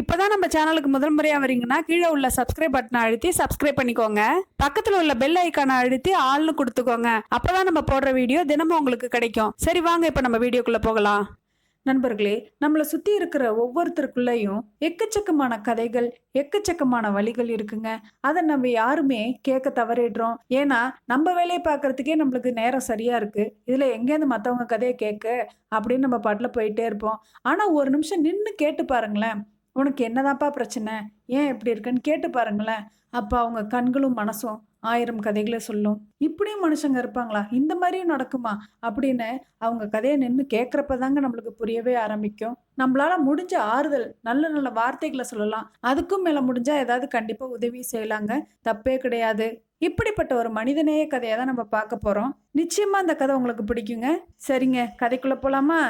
இப்போதான் நம்ம சேனலுக்கு முதல் முறையாக வரீங்கன்னா கீழே உள்ள சப்ஸ்கிரைப் பட்டனை அழுத்தி சப்ஸ்கிரைப் பண்ணிக்கோங்க. பக்கத்தில் உள்ள பெல் ஐக்கானை அழுத்தி ஆள்னு கொடுத்துக்கோங்க. அப்போதான் நம்ம போடுற வீடியோ தினமும் உங்களுக்கு கிடைக்கும். சரி வாங்க இப்போ நம்ம வீடியோக்குள்ளே போகலாம். நண்பர்களே நம்மளை சுற்றி இருக்கிற ஒவ்வொருத்தருக்குள்ளேயும் எக்கச்சக்கமான கதைகள் எக்கச்சக்கமான வழிகள் இருக்குங்க. அதை நம்ம யாருமே கேட்க தவறிடுறோம். ஏன்னா நம்ம வேலையை பார்க்கறதுக்கே நம்மளுக்கு நேரம் சரியாக இருக்குது இதில் எங்கேருந்து மற்றவங்க கதையை கேட்க அப்படின்னு நம்ம பாட்டில் போயிட்டே இருப்போம். ஆனால் ஒரு நிமிஷம் நின்று கேட்டு பாருங்களேன். உனக்கு என்னதான்ப்பா பிரச்சனை? ஏன் இப்படி இருக்குன்னு கேட்டு பாருங்களேன். அப்போ அவங்க கண்களும் மனசும் ஆயிரம் கதைகளை சொல்லும். இப்படியும் மனுஷங்க இருப்பாங்களா? இந்த மாதிரியும் நடக்குமா? அப்படின்னு அவங்க கதையை நின்று கேட்குறப்ப தாங்க நம்மளுக்கு புரியவே ஆரம்பிக்கும். நம்மளால முடிஞ்ச ஆறுதல் நல்ல நல்ல வார்த்தைகளை சொல்லலாம். அதுக்கும் மேலே முடிஞ்சால் ஏதாவது கண்டிப்பாக உதவி செய்யலாங்க. தப்பே கிடையாது. இப்படிப்பட்ட ஒரு மனிதநேய கதையை தான் நம்ம பார்க்க போகிறோம் நிச்சயமாக அந்த கதை உங்களுக்கு பிடிக்குங்க. சரிங்க கதைக்குள்ளே போகலாமா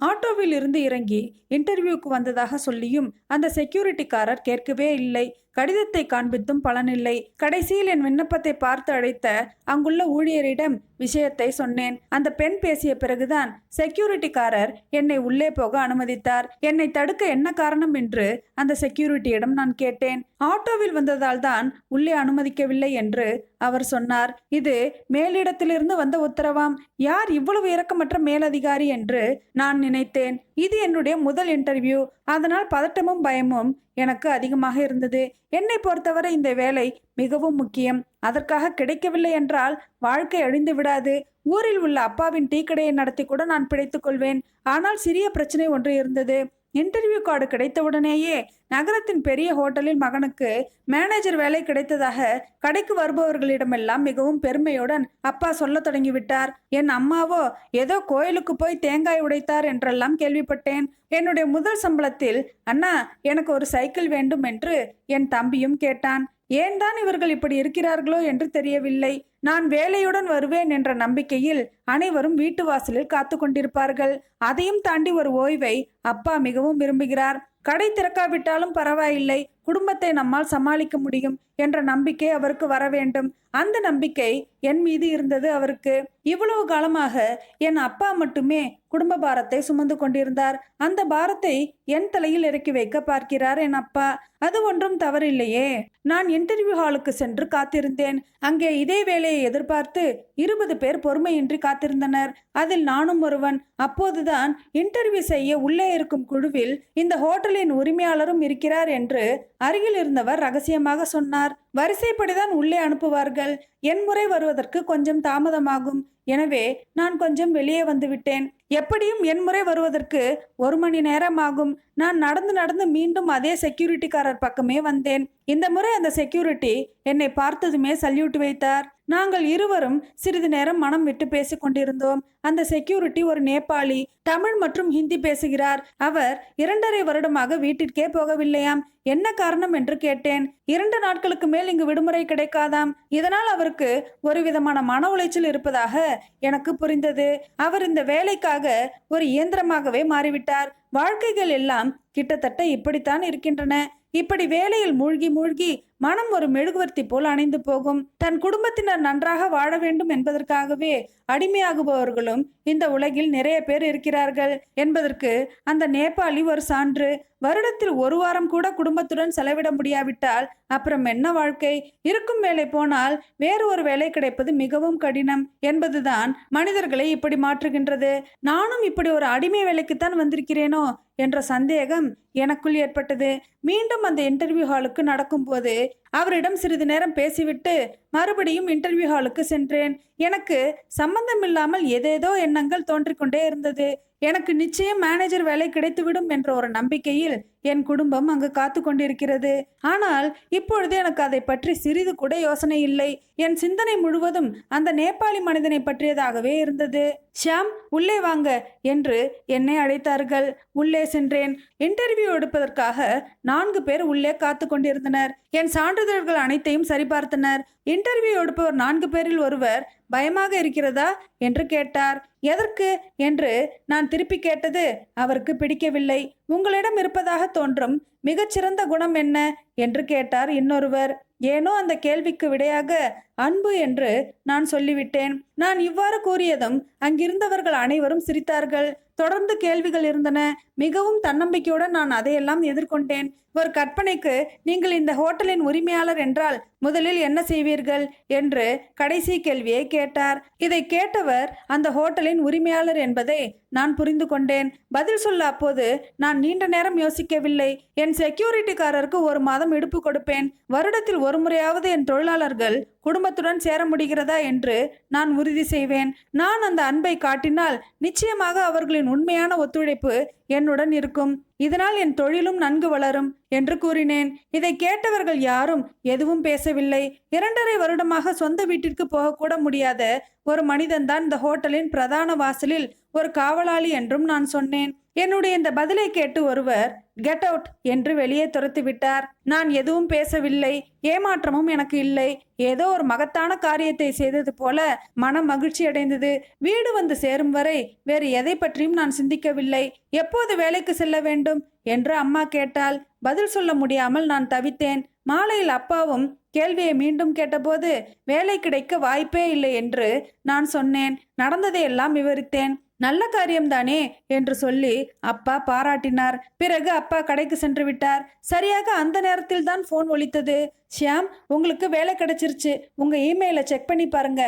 ஆட்டோவில் இருந்து இறங்கி இன்டர்வியூக்கு வந்ததாக சொல்லியும் அந்த செக்யூரிட்டிக்காரர் கேட்கவே இல்லை. கடிதத்தை காண்பித்தும் பலனில்லை. கடைசியில் என் விண்ணப்பத்தை பார்த்து அழைத்த அங்குள்ள ஊழியரிடம் விஷயத்தை சொன்னேன். அந்த பெண் பேசிய பிறகுதான் செக்யூரிட்டிக்காரர் என்னை உள்ளே போக அனுமதித்தார். என்னை தடுக்க என்ன காரணம் என்று அந்த செக்யூரிட்டியிடம் நான் கேட்டேன். ஆட்டோவில் வந்ததால் தான் உள்ளே அனுமதிக்கவில்லை என்று அவர் சொன்னார். இது மேலிடத்திலிருந்து வந்த உத்தரவாம். யார் இவ்வளவு இரக்கமற்ற மேலதிகாரி என்று நான் நினைத்தேன். இது என்னுடைய முதல் இன்டர்வியூ அதனால் பதட்டமும் பயமும் எனக்கு அதிகமாக இருந்தது. என்னை பொறுத்தவரை இந்த வேலை மிகவும் முக்கியம். அதற்காக கிடைக்கவில்லை என்றால் வாழ்க்கை அழிந்து விடாது. ஊரில் உள்ள அப்பாவின் டீ கடையை நடத்தி கூட நான் பிழைத்துக் கொள்வேன். ஆனால் சிறிய பிரச்சனை ஒன்று இருந்தது. இன்டர்வியூ கார்டு கிடைத்தவுடனேயே நகரத்தின் பெரிய ஹோட்டலில் மகனுக்கு மேனேஜர் வேலை கிடைத்ததாக கடைக்கு வருபவர்களிடமெல்லாம் மிகவும் பெருமையுடன் அப்பா சொல்லத் தொடங்கிவிட்டார். என் அம்மாவோ ஏதோ கோயிலுக்கு போய் தேங்காய் உடைத்தார் என்றெல்லாம் கேள்விப்பட்டேன். என்னுடைய முதல் சம்பளத்தில் அண்ணா எனக்கு ஒரு சைக்கிள் வேண்டும் என்று என் தம்பியும் கேட்டான். ஏன் தான் இவர்கள் இப்படி இருக்கிறார்களோ என்று தெரியவில்லை. நான் வேலையுடன் வருவேன் என்ற நம்பிக்கையில் அனைவரும் வீட்டு வாசலில் காத்து கொண்டிருப்பார்கள். அதையும் தாண்டி ஒரு ஓய்வை அப்பா மிகவும் விரும்புகிறார். கடை திறக்காவிட்டாலும் பரவாயில்லை. குடும்பத்தை நம்மால் சமாளிக்க முடியும் என்ற நம்பிக்கை அவருக்கு வர வேண்டும். அந்த நம்பிக்கை என் மீது இருந்தது அவருக்கு. இவ்வளவு காலமாக என் அப்பா மட்டுமே குடும்ப பாரத்தை சுமந்து கொண்டிருந்தார். அந்த பாரத்தை என் தலையில் இறக்கி வைக்க பார்க்கிறார் என் அப்பா. அது ஒன்றும் தவறில்லையே. நான் இன்டர்வியூ ஹாலுக்கு சென்று காத்திருந்தேன். அங்கே இதே வேலையை எதிர்பார்த்து இருபது பேர் பொறுமையின்றி காத்திருந்தனர். அதில் நானும் ஒருவன். அப்போதுதான் இன்டர்வியூ செய்ய உள்ளே இருக்கும் குழுவில் இந்த ஹோட்டலின் உரிமையாளரும் இருக்கிறார் என்று அருகில் இருந்தவர் ரகசியமாக சொன்னார். வரிசைப்படிதான் உள்ளே அனுப்புவார்கள். என் முறை வருவதற்கு கொஞ்சம் தாமதமாகும். எனவே நான் கொஞ்சம் வெளியே வந்துவிட்டேன். எப்படியும் என் முறை வருவதற்கு ஒரு மணி நேரம் ஆகும் நான் நடந்து நடந்து மீண்டும் அதே செக்யூரிட்டிக்காரர் பக்கமே வந்தேன். இந்த முறை அந்த செக்யூரிட்டி என்னை பார்த்ததுமே சல்யூட் வைத்தார். நாங்கள் இருவரும் சிறிது நேரம் மனம் விட்டு பேசிக் கொண்டிருந்தோம். அந்த செக்யூரிட்டி ஒரு நேபாளி தமிழ் மற்றும் ஹிந்தி பேசுகிறார். அவர் இரண்டரை வருடமாக வீட்டிற்கே போகவில்லையாம். என்ன காரணம் என்று கேட்டேன். இரண்டு நாட்களுக்கு மேல் இங்கு விடுமுறை கிடைக்காதாம். இதனால் அவருக்கு ஒரு விதமான மன உளைச்சல் இருப்பதாக எனக்கு புரிந்தது. அவர் இந்த வேலைக்காக ஒரு இயந்திரமாகவே மாறிவிட்டார். வாழ்க்கைகள் எல்லாம் கிட்டத்தட்ட இப்படித்தான் இருக்கின்றன. இப்படி வேலையில் மூழ்கி மூழ்கி மனம் ஒரு மெழுகுவர்த்தி போல் அணைந்து போகும். தன் குடும்பத்தினர் நன்றாக வாழ வேண்டும் என்பதற்காகவே அடிமையாகுபவர்களும் இந்த உலகில் நிறைய பேர் இருக்கிறார்கள். என்பதற்கு அந்த நேபாளி ஒரு சான்று வருடத்தில் ஒரு வாரம் கூட குடும்பத்துடன் செலவிட முடியாவிட்டால் அப்புறம் என்ன வாழ்க்கை? இருக்கும் வேலை போனால் வேறு ஒரு வேலை கிடைப்பது மிகவும் கடினம். என்பதுதான் மனிதர்களை இப்படி மாற்றுகின்றது. நானும் இப்படி ஒரு அடிமை வேலைக்குத்தான் வந்திருக்கிறேனோ? என்ற சந்தேகம் எனக்குள் ஏற்பட்டது. மீண்டும் அந்த இன்டர்வியூ ஹாலுக்கு நடக்கும்போது அவரிடம் சிறிது நேரம் பேசிவிட்டு மறுபடியும் இன்டர்வியூ ஹாலுக்கு சென்றேன். எனக்கு சம்பந்தமில்லாமல் ஏதேதோ எண்ணங்கள் தோன்றிக்கொண்டே இருந்தது. எனக்கு நிச்சயம் மேனேஜர் வேலை கிடைத்துவிடும் என்ற ஒரு நம்பிக்கையில் என் குடும்பம் அங்கு காத்து கொண்டிருக்கிறது. ஆனால் இப்பொழுது எனக்கு அதை பற்றி சிறிது கூட யோசனை இல்லை. என் சிந்தனை முழுவதும் அந்த நேபாளி மனிதனை பற்றியதாகவே இருந்தது. ஷியாம் உள்ளே வாங்க என்று என்னை அழைத்தார்கள். உள்ளே சென்றேன். இன்டர்வியூ எடுப்பதற்காக நான்கு பேர் உள்ளே காத்து கொண்டிருந்தனர். என் சான்றிதழ்கள் அனைத்தையும் சரிபார்த்தனர். இன்டர்வியூ எடுப்பவர் நான்கு பேரில் ஒருவர் பயமாக இருக்கிறதா? என்று கேட்டார். எதற்கு? என்று நான் திருப்பி கேட்டது அவருக்கு பிடிக்கவில்லை. உங்களிடம் இருப்பதாக தோன்றும் மிகச்சிறந்த குணம் என்ன? என்று கேட்டார் இன்னொருவர். ஏனோ அந்த கேள்விக்கு விடையாக அன்பு என்று நான் சொல்லிவிட்டேன். நான் இவ்வாறு கூறியதும் அங்கிருந்தவர்கள் அனைவரும் சிரித்தார்கள். தொடர்ந்து கேள்விகள் இருந்தன. மிகவும் தன்னம்பிக்கையுடன் நான் அதையெல்லாம் எதிர்கொண்டேன். ஒரு கற்பனைக்கு நீங்கள் இந்த ஹோட்டலின் உரிமையாளர் என்றால் முதலில் என்ன செய்வீர்கள்? என்று கடைசி கேள்வியை கேட்டார். இதை கேட்டவர் அந்த ஹோட்டலின் உரிமையாளர் என்பதை நான் புரிந்து கொண்டேன். பதில் சொல்ல அப்போது நான் நீண்ட நேரம் யோசிக்கவில்லை. என் செக்யூரிட்டிக்காரருக்கு ஒரு மாதம் இடுப்பு கொடுப்பேன். வருடத்தில் ஒரு முறையாவது என் தொழிலாளர்கள் குடும்பத்துடன் சேர முடிகிறதா என்று நான் உறுதி செய்வேன். நான் அந்த அன்பை காட்டினால் நிச்சயமாக அவர்களின் உண்மையான ஒத்துழைப்பு என்னுடன் இருக்கும். இதனால் என் தொழிலும் நன்கு வளரும் என்று கூறினேன். இதை கேட்டவர்கள் யாரும் எதுவும் பேசவில்லை. இரண்டரை வருடமாக சொந்த வீட்டிற்கு போகக்கூட முடியாத ஒரு மனிதன்தான் இந்த ஹோட்டலின் பிரதான வாசலில் ஒரு காவலாளி என்றும் நான் சொன்னேன். என்னுடைய இந்த பதிலை கேட்டு ஒருவர் கெட் அவுட் என்று வெளியே துரத்தி விட்டார். நான் எதுவும் பேசவில்லை. ஏமாற்றமும் எனக்கு இல்லை. ஏதோ ஒரு மகத்தான காரியத்தை செய்தது போல மனம் மகிழ்ச்சி அடைந்தது. வீடு வந்து சேரும் வரை வேறு எதை பற்றியும் நான் சிந்திக்கவில்லை. எப்போது வேலைக்கு செல்ல வேண்டும்? என்று அம்மா கேட்டால் பதில் சொல்ல முடியாமல் நான் தவித்தேன். மாலையில் அப்பாவும் கேள்வியை மீண்டும் கேட்டபோது வேலை கிடைக்க வாய்ப்பே இல்லை என்று நான் சொன்னேன். நடந்ததையெல்லாம் விவரித்தேன். நல்ல காரியம்தானே என்று சொல்லி அப்பா பாராட்டினார். பிறகு அப்பா கடைக்கு சென்று விட்டார். சரியாக அந்த நேரத்தில் தான் ஃபோன் ஒலித்தது. ஷியாம் உங்களுக்கு வேலை கிடைச்சிருச்சு. உங்க இமெயிலை செக் பண்ணி பாருங்க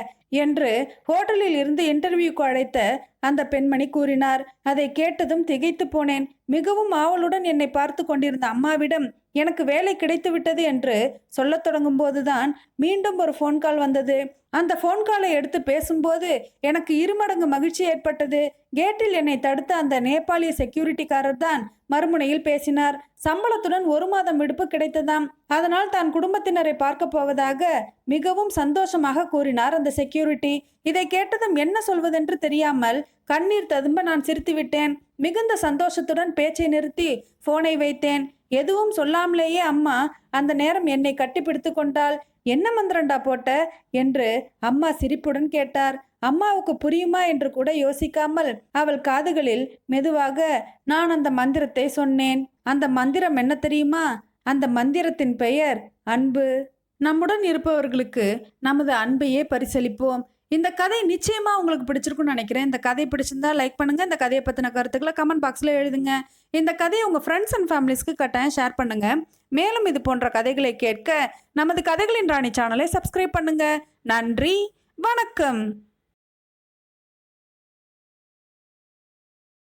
என்று ஹோட்டலில் இருந்து இன்டர்வியூக்கு அழைத்த அந்த பெண்மணி கூறினார். அதை கேட்டதும் திகைத்து போனேன். மிகவும் ஆவலுடன் என்னை பார்த்து கொண்டிருந்த அம்மாவிடம் எனக்கு வேலை கிடைத்து விட்டது என்று சொல்லத் தொடங்கும் போதுதான் மீண்டும் ஒரு ஃபோன் கால் வந்தது. அந்த ஃபோன் காலை எடுத்து பேசும்போது எனக்கு இருமடங்கு மகிழ்ச்சி ஏற்பட்டது. கேட்டில் என்னை தடுத்த அந்த நேபாளிய செக்யூரிட்டிக்காரர் தான் மறுமுனையில் பேசினார். சம்பளத்துடன் ஒரு மாதம் விடுப்பு கிடைத்ததாம். அதனால் தான் குடும்பத்தினரை பார்க்க போவதாக மிகவும் சந்தோஷமாக கூறினார் அந்த செக்யூரிட்டி இதை கேட்டதும் என்ன சொல்வதென்று தெரியாமல் கண்ணீர் ததும்ப நான் சிரித்துவிட்டேன். மிகுந்த சந்தோஷத்துடன் பேச்சை நிறுத்தி போனை வைத்தேன். எதுவும் சொல்லாமலேயே அம்மா அந்த நேரம் என்னை கட்டிப்பிடித்து கொண்டாள் என்ன மந்திரண்டா போட்ட? என்று அம்மா சிரிப்புடன் கேட்டார். அம்மாவுக்கு புரியுமா என்று கூட யோசிக்காமல் அவள் காதுகளில் மெதுவாக நான் அந்த மந்திரத்தை சொன்னேன். அந்த மந்திரம் என்ன தெரியுமா? அந்த மந்திரத்தின் பெயர் அன்பு. நம்முடன் இருப்பவர்களுக்கு நமது அன்பையே பரிசளிப்போம். இந்த கதை நிச்சயமாக உங்களுக்கு பிடிச்சிருக்கும்னு நினைக்கிறேன். இந்த கதை பிடிச்சிருந்தா லைக் பண்ணுங்கள் இந்த கதையை பற்றின கருத்துக்களை கமெண்ட் பாக்ஸில் எழுதுங்க. இந்த கதையை உங்கள் ஃப்ரெண்ட்ஸ் அண்ட் ஃபேமிலிஸ்க்கு கட்டாயம் ஷேர் பண்ணுங்க. மேலும் இது போன்ற கதைகளை கேட்க நமது கதைகளின் ராணி சேனலை சப்ஸ்கிரைப் பண்ணுங்க. நன்றி. வணக்கம்.